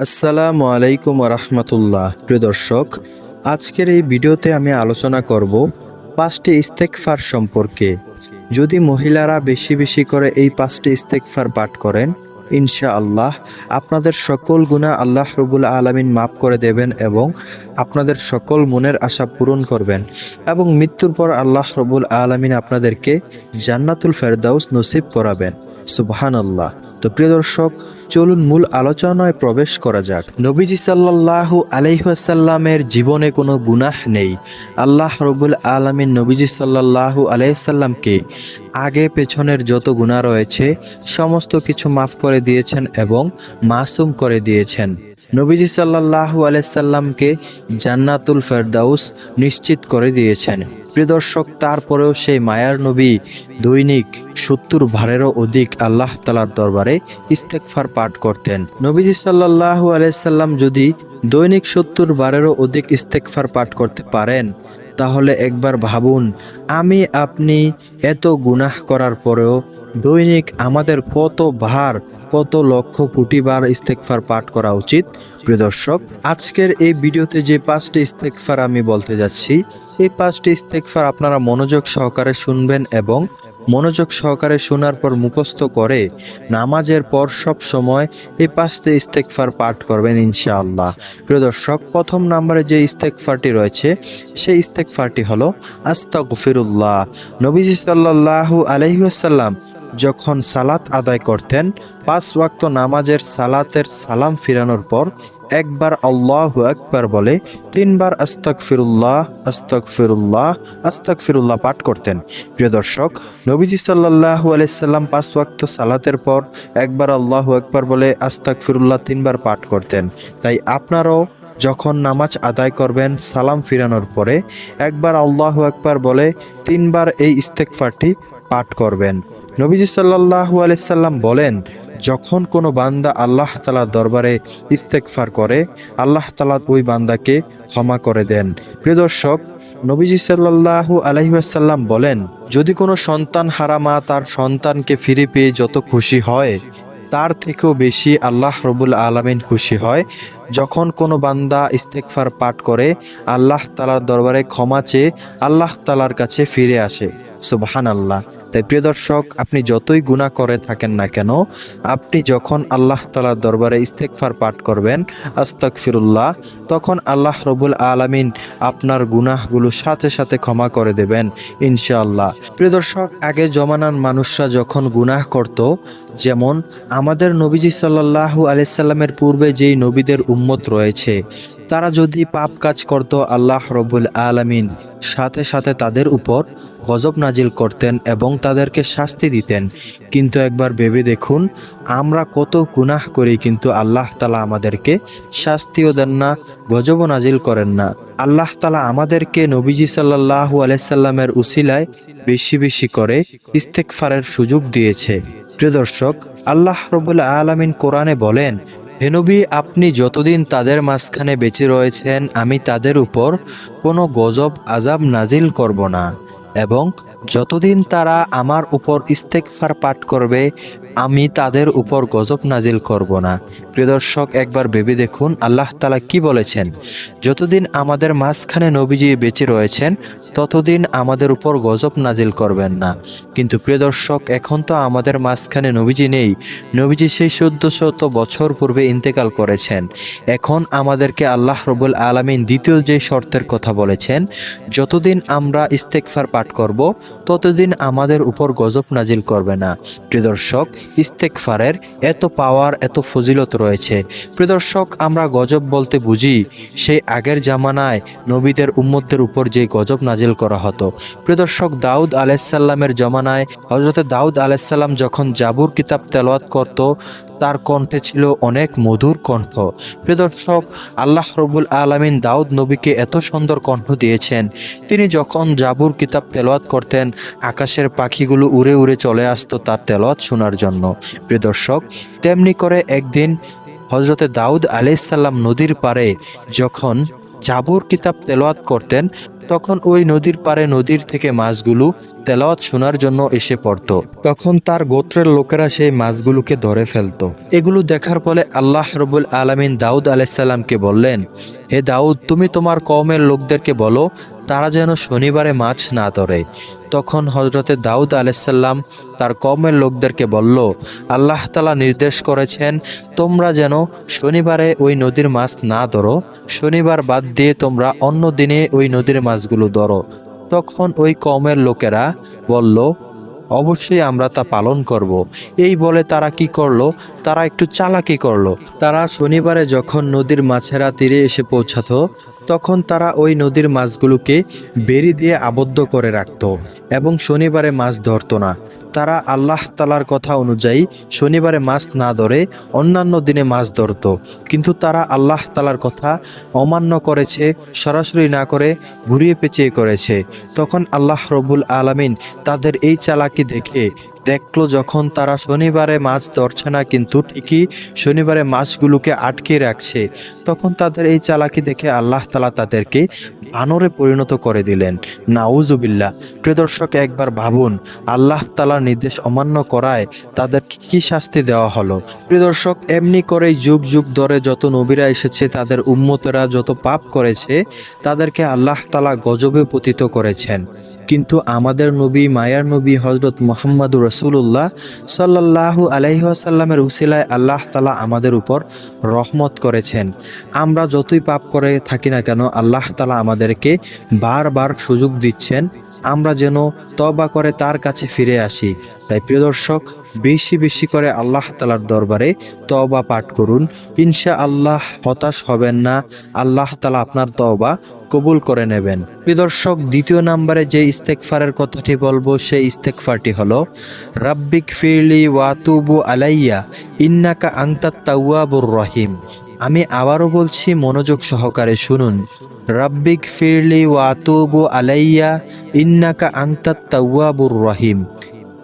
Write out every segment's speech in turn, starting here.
আসসালামু আলাইকুম রহমতুল্লাহ প্রিয় দর্শক, আজকের এই ভিডিওতে আমি আলোচনা করব পাঁচটি ইস্তেকফার সম্পর্কে। যদি মহিলারা বেশি বেশি করে এই পাঁচটি ইস্তেকফার পাঠ করেন ইনশা আল্লাহ আপনাদের সকল গুণা আল্লাহ রবুল আলমিন মাফ করে দেবেন এবং আপনাদের সকল মনের আশা পূরণ করবেন এবং মৃত্যুর পর আল্লাহ রবুল আলমিন আপনাদেরকে জান্নাতুল ফেরদাউস নসিব করাবেন। সুবহান আল্লাহ তো প্রিয় দর্শক, চলুন মূল আলোচনায় প্রবেশ করা যাক। নবীজি সাল্লাল্লাহু আলাইহাসাল্লামের জীবনে কোনো গুনাহ নেই। আল্লাহ রবুল আলমিন নবীজি সাল্লাল্লাহু আলাইসাল্লামকে আগে পেছনের যত গুনাহ রয়েছে, সমস্ত কিছু মাফ করে দিয়েছেন এবং মাসুম করে দিয়েছেন। নবীজি সাল্লাল্লাহু আলাইসাল্লামকে জান্নাতুল ফেরদাউস নিশ্চিত করে দিয়েছেন। প্রিয় দর্শক তারপরেও সেই মায়ার নবী দৈনিক সত্তর ভারেরও অধিক আল্লাহ তালার দরবারে ইস্তেকফার পাঠ করতেন। নবীজি সাল্লাহু আলাইসাল্লাম যদি দৈনিক সত্তর বারেরও অধিক ইস্তেকফার পাঠ করতে পারেন, তাহলে একবার ভাবুন, আমি আপনি এত গুনাহ করার পরেও দৈনিক আমাদের কত ভার, কত লক্ষ কোটি বার ইস্তেকফার পাঠ করা উচিত। প্রিয় দর্শক, আজকের এই ভিডিওতে যে পাঁচটি ইস্তেকফার আমি বলতে যাচ্ছি, এই পাঁচটি ইস্তেকফার আপনারা মনোযোগ সহকারে শুনবেন এবং মনোযোগ সহকারে শোনার পর মুখস্থ করে নামাজের পর সব সময় এই পাঁচটি ইস্তেকফার পাঠ করবেন ইনশাআল্লাহ। প্রিয় দর্শক, প্রথম নম্বরে যে ইস্তেকফারটি রয়েছে, সেই ইস্তেকফারটি হলো আস্তাগফিরুল্লাহ। নবীজি সাল্লাল্লাহু আলাইসাল্লাম যখন সালাত আদায় করতেন, পাঁচ ওয়াক্ত নামাজের সালাতের সালাম ফিরানোর পর একবার আল্লাহ একবার বলে, তিনবার আস্তক ফিরুল্লাহ আস্তক ফিরুল্লাহ আস্তক ফিরুল্লাহ পাঠ করতেন। প্রিয় দর্শক, নবীজি সাল্লাহু আলাইসাল্লাম পাঁচ ওয়াক্ত সালাতের পর একবার আল্লাহ একবার বলে আস্তাক ফিরুল্লাহ তিনবার পাঠ করতেন। তাই আপনারাও যখন নামাজ আদায় করবেন, সালাম ফিরানোর পরে একবার আল্লাহ একবার বলে, তিনবার এই ইস্তেকফারটি পাঠ করবেন। নবীজি সাল্লাহু আলাইসাল্লাম বলেন, যখন কোনো বান্দা আল্লাহ তালার দরবারে ইস্তেকফার করে, আল্লাহ তালা ওই বান্দাকে ক্ষমা করে দেন। প্রিয় দর্শক, নবীজি সাল্লাহু আলহিহাসাল্লাম বলেন, যদি কোনো সন্তান হারা মা তার সন্তানকে ফিরে পেয়ে যত খুশি হয়, তার থেকেও বেশি আল্লাহ রবুল আলমিন খুশি হয়। যখন কোনো বান্দা ইস্তেকফার পাঠ করে, আল্লাহ তালার দরবারে ক্ষমা চেয়ে আল্লাহ তালার কাছে ফিরে আসে। সুবাহান আল্লাহ তাই প্রিয় দর্শক, আপনি যতই গুণা করে থাকেন না কেন, আপনি যখন আল্লাহ তালার দরবারে ইস্তেকফার পাঠ করবেন আস্তক ফিরুল্লাহ তখন আল্লাহ রবুল আলমিন আপনার গুনাহগুলো সাথে সাথে ক্ষমা করে দেবেন, ইনশাআল্লাহ। প্রিয় দর্শক, আগে জমানার মানুষরা যখন গুনাহ করত, যেমন আমাদের নবীজি সাল্লাহু আলাইসাল্লামের পূর্বে যেই নবীদের উম্মত রয়েছে, তারা যদি পাপ কাজ করত, আল্লাহ রবুল আলমিন সাথে সাথে তাদের উপর গজব নাজিল করতেন এবং তাদেরকে শাস্তি দিতেন। কিন্তু একবার ভেবে দেখুন, আমরা কত গুনাহ করি কিন্তু আল্লাহ তালা আমাদেরকে শাস্তিও দেন না, গজবও নাজিল করেন না। আল্লাহ তালা আমাদেরকে নবীজি সাল্লাহু আলাইসাল্লামের উসিলায় বেশি বেশি করে ইস্তেকফারের সুযোগ দিয়েছে। প্রিয় দর্শক, আল্লাহ রবুল্লা আলমিন কোরআনে বলেন হেনবি আপনি যতদিন তাদের মাঝখানে বেঁচে রয়েছেন, আমি তাদের উপর কোনো গজব আজাব নাজিল করব না। এবং যতদিন তারা আমার উপর ইস্তেকফার পাঠ করবে, আমি তাদের উপর গজব নাজিল করব না। প্রিয় দর্শক, একবার ভেবে দেখুন আল্লাহ তালা কি বলেছেন? যতদিন আমাদের মাঝখানে নবীজি বেঁচে রয়েছেন, ততদিন আমাদের উপর গজব নাজিল করবেন না। কিন্তু প্রিয় দর্শক, এখন তো আমাদের মাঝখানে নবীজি নেই। নবীজি সেই চোদ্দ শত বছর পূর্বে ইন্তেকাল করেছেন। এখন আমাদেরকে আল্লাহ রবুল আলমিন দ্বিতীয় যে শর্তের কথা বলেছেন, যতদিন আমরা ইস্তেকফার পাঠ করব, ততদিন আমাদের উপর গজব নাজিল করবে না। প্রিয় দর্শক ইস্তেকফারের এত পাওয়ার, এত ফজিলত রয়েছে। প্রিয় দর্শক, আমরা গজব বলতে বুঝি, সেই আগের জামানায় নবীদের উম্মতদের উপর যে গজব নাজিল করা হতো। প্রিয় দর্শক, দাউদ আলাইসাল্লামের জমানায় হজরত দাউদ আলাইসাল্লাম যখন জাবুর কিতাব তেলাওয়াত করত তার কণ্ঠে ছিল অনেক মধুর কণ্ঠ। প্রিয় দর্শক, আল্লাহ রবুল আলমিন দাউদ নবীকে এত সুন্দর কণ্ঠ দিয়েছেন। তিনি যখন জাবুর কিতাব তেলোয়াত করতেন, আকাশের পাখিগুলো উড়ে উড়ে চলে আসতো তার তেলোয়াত শোনার জন্য। প্রিয় দর্শক, তেমনি করে একদিন হজরতে দাউদ আলাইসাল্লাম নদীর পারে যখন জাবুর কিতাব তেলোয়াত করতেন, তখন ওই নদীর পারে নদীর থেকে মাছগুলো তেলাওয়াত শোনার জন্য এসে পড়ত। তখন তার গোত্রের লোকেরা সেই মাছগুলোকে ধরে ফেলত। এগুলো দেখার ফলে আল্লাহ রবুল আলমিন দাউদ আলাইসাল্লামকে বললেন, হে দাউদ, তুমি তোমার কওমের লোকদেরকে বলো তারা যেন শনিবারে মাছ না ধরে। তখন হজরতে দাউদ আলাইসাল্লাম তার কমের লোকদেরকে বলল, আল্লাহ তালা নির্দেশ করেছেন তোমরা যেন শনিবারে ওই নদীর মাছ না ধরো। শনিবার বাদ দিয়ে তোমরা অন্য দিনে ওই নদীর মাছগুলো ধরো। তখন ওই কমের লোকেরা বলল, অবশ্যই আমরা তা পালন করব। এই বলে তারা কি করল? তারা একটু চালাকি করল। তারা শনিবারে যখন নদীর মাছেরা তীরে এসে পৌঁছাতো তখন তারা ওই নদীর মাছগুলোকে বেরি দিয়ে আবদ্ধ করে রাখত এবং শনিবারে মাছ ধরতো না। তারা আল্লাহ তালার কথা অনুযায়ী শনিবারে মাছ না ধরে অন্যান্য দিনে মাছ ধরত। কিন্তু তারা আল্লাহ তালার কথা অমান্য করেছে, সরাসরি না করে ঘুরিয়ে পেঁচিয়ে করেছে। তখন আল্লাহ রবুল আলামিন তাদের এই চালাকি দেখে দেখল যখন তারা শনিবারে মাছ ধরছে না, কিন্তু ঠিকই শনিবারে মাছগুলোকে আটকে রাখছে। তখন তাদের এই চালাকি দেখে আল্লাহ তালা তাদেরকে বানরে পরিণত করে দিলেন। নাউজুবিল্লাহ। প্রিয় দর্শক, একবার ভাবুন, আল্লাহ তালার নির্দেশ অমান্য করায় তাদের কি শাস্তি দেওয়া হলো? প্রিয় দর্শক, এমনি করেই যুগ যুগ ধরে যত নবীরা এসেছে, তাদের উম্মতেরা যত পাপ করেছে, তাদেরকে আল্লাহ তালা গজবে পতিত করেছেন। কিন্তু আমাদের নবী, মায়ার নবী হজরত মোহাম্মদুর রসুল্লাহ সাল্লাহু আলাইসাল্লামের উসিলায় আল্লাহ তালা আমাদের উপর রহমত করেছেন। আমরা যতই পাপ করে থাকি না কেন, আল্লাহ তালা আমাদেরকে বারবার সুযোগ দিচ্ছেন। আমরা যেন তবা করে তার কাছে ফিরে আসি। তাই প্রিয় দর্শক, বেশি বেশি করে আল্লাহ তালার দরবারে তবা পাঠ করুন। ইনশা আল্লাহ হতাশ হবেন না। আল্লাহ তালা আপনার তবা কবুল করে নেবেন। প্রিয় দর্শক দ্বিতীয় নাম্বারে যে ইস্তেকফারের কথাটি বলব, সেই ইস্তেকফারটি হলো, রাব্বিক ফিরলি ওয়াতুবু আলাইয়া, ইন্নাকা আংতাত তাওয়াবুর রহিম। আমি আবারও বলছি, মনোযোগ সহকারে শুনুন। রাব্বিক ফিরলি ওয়াতুবু আলাইয়া, ইন্নাকা আংতাত তাওয়াবুর রহিম।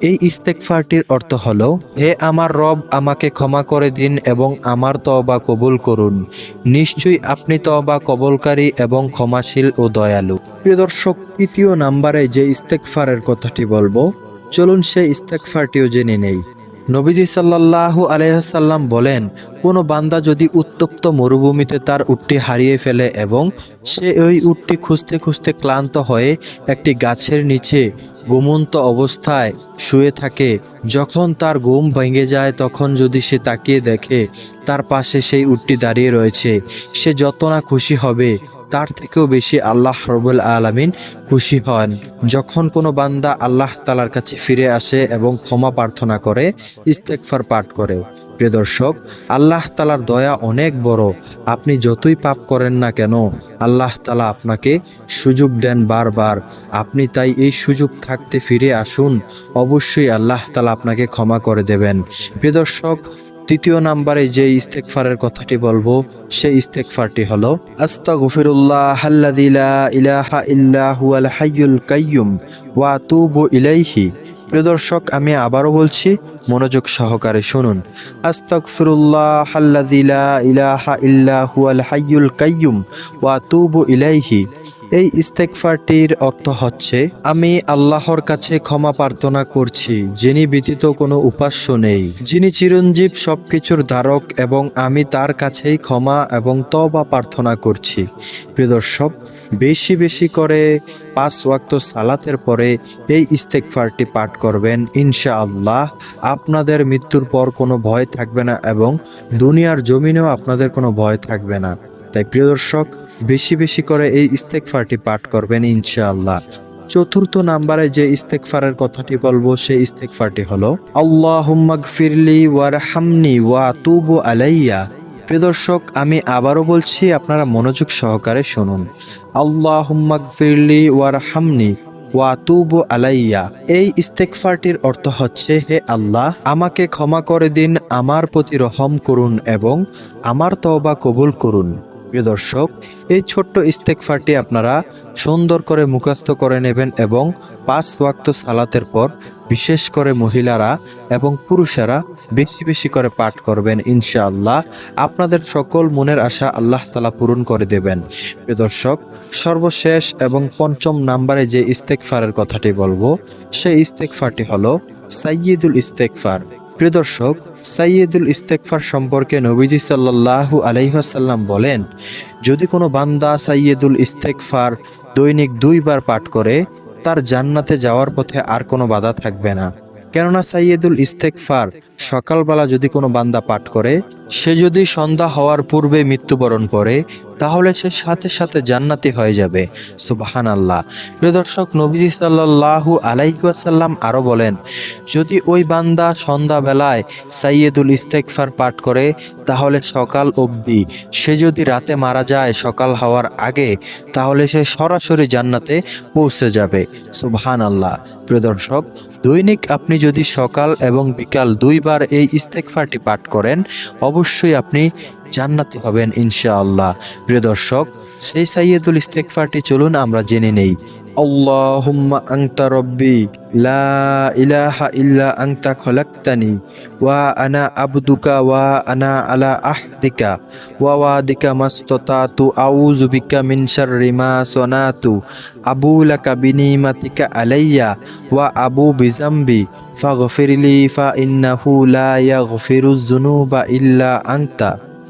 এই ইস্তেকফারটির অর্থ হলো, হে আমার রব, আমাকে ক্ষমা করে দিন এবং আমার তওবা কবুল করুন। নিশ্চয়ই আপনি তওবা কবলকারী এবং ক্ষমাশীল ও দয়ালু। প্রিয় দর্শক, তৃতীয় নাম্বারে যে ইস্তেকফারের কথাটি বলব, চলুন সেই ইস্তেকফারটিও জেনে নেই। নবীজি সাল্লাল্লাহু আলাইসাল্লাম বলেন, কোনো বান্দা যদি উত্তপ্ত মরুভূমিতে তার উটটি হারিয়ে ফেলে এবং সে ওই উটটি খুঁজতে খুঁজতে ক্লান্ত হয়ে একটি গাছের নিচে ঘুমন্ত অবস্থায় শুয়ে থাকে। যখন তার ঘুম ভেঙে যায়, তখন যদি সে তাকিয়ে দেখে, তার পাশে সেই উটটি দাঁড়িয়ে রয়েছে। সে যত না খুশি হবে, তার থেকেও বেশি আল্লাহ রবুল আলমিন খুশি হন। যখন কোনো বান্দা আল্লাহ তালার কাছে ফিরে আসে এবং ক্ষমা প্রার্থনা করে ইস্তেকফার পাঠ করে। প্রিয় দর্শক, আল্লাহ তালার দয়া অনেক বড়। আপনি যতই পাপ করেন না কেন, আল্লাহ তালা আপনাকে সুযোগ দেন বারবার। আপনি তাই এই সুযোগ থাকতে ফিরে আসুন, অবশ্যই আল্লাহ তালা আপনাকে ক্ষমা করে দেবেন। প্রিয় দর্শক, তৃতীয় নাম্বারে যে ইস্তেকফারের কথাটি বলব, সেই ইস্তেকফারটি হলো আস্তা গফিরুল্লাহ ইলাহা ইল্লাহু কাইয়ুম, ওয়া তুবু ইলাইহি। প্রিয় দর্শক, আমি আবারও বলছি, মনোযোগ সহকারে শুনুন। আস্তাগফিরুল্লাহ আল্লাযিলা ইলাহা ইল্লা হুয়াল হাইয়ুল কাইয়ুম ওয়া তুবু ইলাইহি। এই ইস্তেকফারটির অর্থ হচ্ছে, আমি আল্লাহর কাছে ক্ষমা প্রার্থনা করছি, যিনি ব্যতীত কোনো উপাস্য নেই। যিনি চিরঞ্জীব সবকিছুর ধারক এবং আমি তার কাছেই ক্ষমা এবং তবা প্রার্থনা করছি। প্রিয় দর্শক বেশি বেশি করে পাঁচ ওয়াক্ত সালাতের পরে এই ইস্তেকফারটি পাঠ করবেন ইনশা আল্লাহ আপনাদের মৃত্যুর পর কোনো ভয় থাকবে না এবং দুনিয়ার জমিনেও আপনাদের কোনো ভয় থাকবে না। তাই প্রিয় দর্শক, বেশি বেশি করে এই ইস্তেকফারটি পাঠ করবেন, ইনশাআল্লাহ। চতুর্থ নাম্বারে যে ইস্তেকফারের কথাটি বলব, সেই ইস্তেকফারটি হলো আল্লাহুম্মাগ ফিরলি ওয়ারহামনি ওয়া তুবু আলাইয়া। প্রিয় দর্শক, আমি আবারও বলছি, আপনারা মনোযোগ সহকারে শুনুন। আল্লাহমি ফিরলি ওয়ারহামনি ওয়াতুব আলাইয়া। এই ইস্তেকফারটির অর্থ হচ্ছে, হে আল্লাহ, আমাকে ক্ষমা করে দিন, আমার প্রতি রহম করুন এবং আমার তওবা কবুল করুন। প্রিয় দর্শক, এই ছোট্ট ইস্তেকফারটি আপনারা সুন্দর করে মুখস্থ করে নেবেন এবং পাঁচ ওয়াক্ত সালাতের পর বিশেষ করে মহিলারা এবং পুরুষেরা বেশি বেশি করে পাঠ করবেন, ইনশাআল্লাহ। আপনাদের সকল মনের আশা আল্লাহ তালা পূরণ করে দেবেন। প্রিয় দর্শক, সর্বশেষ এবং পঞ্চম নাম্বারে যে ইস্তেকফারের কথাটি বলব, সেই ইস্তেকফারটি হলো সাইয়্যিদুল ইস্তেকফার প্রিয় দর্শক সাইয়্যিদুল ইস্তেকফার সম্পর্কে নবীজি সাল্লাল্লাহু আলাইহাসাল্লাম বলেন, যদি কোনো বান্দা সাইয়্যিদুল ইস্তেকফার দৈনিক দুইবার পাঠ করে, তার জান্নাতে যাওয়ার পথে আর কোনো বাধা থাকবে না। কেননা সাইয়্যিদুল ইস্তেকফার সকালবেলা যদি কোনো বান্দা পাঠ করে, সে যদি সন্ধ্যা হওয়ার পূর্বে মৃত্যুবরণ করে তাহলে সে সাথে সাথে জান্নাতি হয়ে যাবে। সুবাহান আল্লাহ প্রিয় দর্শক, নবীজি সাল্লাল্লাহু আলাইসাল্লাম আরও বলেন, যদি ওই বান্দা সন্ধ্যাবেলায় সাইয়েদুল ইস্তেকফার পাঠ করে, তাহলে সকাল অবধি। সে যদি রাতে মারা যায় সকাল হওয়ার আগে, তাহলে সে সরাসরি জান্নাতে পৌঁছে যাবে। সুবহান আল্লাহ প্রিয় দর্শক, দৈনিক আপনি যদি সকাল এবং বিকাল দুইবার এই ইস্তেকফারটি পাঠ করেন, অবশ্যই আপনি জান্নাতি হবেন ইনশাআল্লাহ। প্রিয় দর্শক, সেই সাইয়্যিদুল ইস্তেকফারটি চলুন আমরা জেনে নেই। আল্লাহুম্মা আনতা রব্বি, লা ইলাহা ইল্লা আনতা খলাকতানি, ওয়া আনা আবদুকা, ওয়া আনা আলা আহদিকা, ওয়া ওয়াদিকা মাস্তাতাতু, আউযু বিকা মিন শাররি মা সানাতু, আবু লাকা বিনিমাতিকা আলাইয়া, ওয়া আবু বিজাম্বি ফাগফিরলি, ফা ইন্নাহু লা ইয়াগফিরুজ যুনুবা ইল্লা আনতা।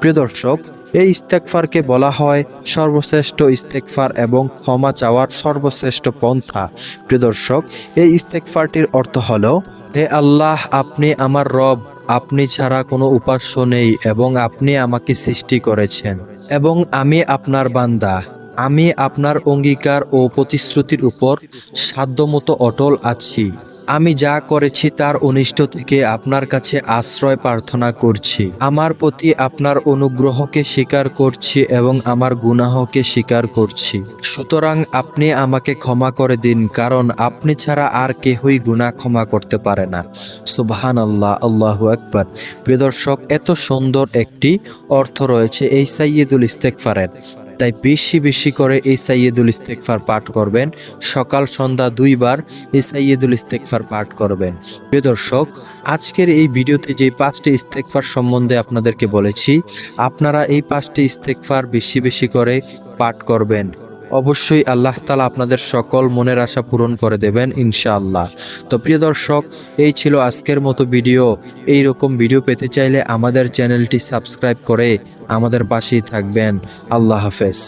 প্রিয় দর্শক, এই ইস্তেকফারকে বলা হয় সর্বশ্রেষ্ঠ ইস্তেকফার এবং ক্ষমা চাওয়ার সর্বশ্রেষ্ঠ পন্থা। প্রিয় দর্শক, এই ইস্তেকফারটির অর্থ হল, হে আল্লাহ, আপনি আমার রব, আপনি ছাড়া কোনো উপাস্য নেই এবং আপনি আমাকে সৃষ্টি করেছেন এবং আমি আপনার বান্দা। আমি আপনার অঙ্গীকার ও প্রতিশ্রুতির উপর সাধ্যমতো অটল আছি। আমি যা করেছি তার অনিষ্ট থেকে আপনার কাছে আশ্রয় প্রার্থনা করছি। আমার প্রতি আপনার অনুগ্রহকে স্বীকার করছি এবং আমার গুনাহকে স্বীকার করছি। সুতরাং আপনি আমাকে ক্ষমা করে দিন, কারণ আপনি ছাড়া আর কেহই গুনাহ ক্ষমা করতে পারে না। সুবহান আল্লাহ আল্লাহ আকবার। প্রিয় দর্শক, এত সুন্দর একটি অর্থ রয়েছে এই সাইয়্যিদুল ইস্তেকফারের তাই বেশি বেশি করে এই সাইয়্যিদুল ইস্তেকফার পাঠ করবেন। সকাল, সন্ধ্যা দুইবার এই সাইয়্যিদুল ইস্তেকফার পাঠ করবেন। প্রিয় দর্শক, আজকের এই ভিডিওতে যে পাঁচটি ইস্তেকফার সম্বন্ধে আপনাদেরকে বলেছি, আপনারা এই পাঁচটি ইস্তেকফার বেশি বেশি করে পাঠ করবেন। অবশ্যই আল্লাহ তালা আপনাদের সকল মনের আশা পূরণ করে দেবেন ইনশাআল্লাহ। তো প্রিয় দর্শক, এই ছিল আজকের মতো ভিডিও। এই রকম ভিডিও পেতে চাইলে আমাদের চ্যানেলটি সাবস্ক্রাইব করে আমাদের পাশেই থাকবেন। আল্লাহ হাফেজ।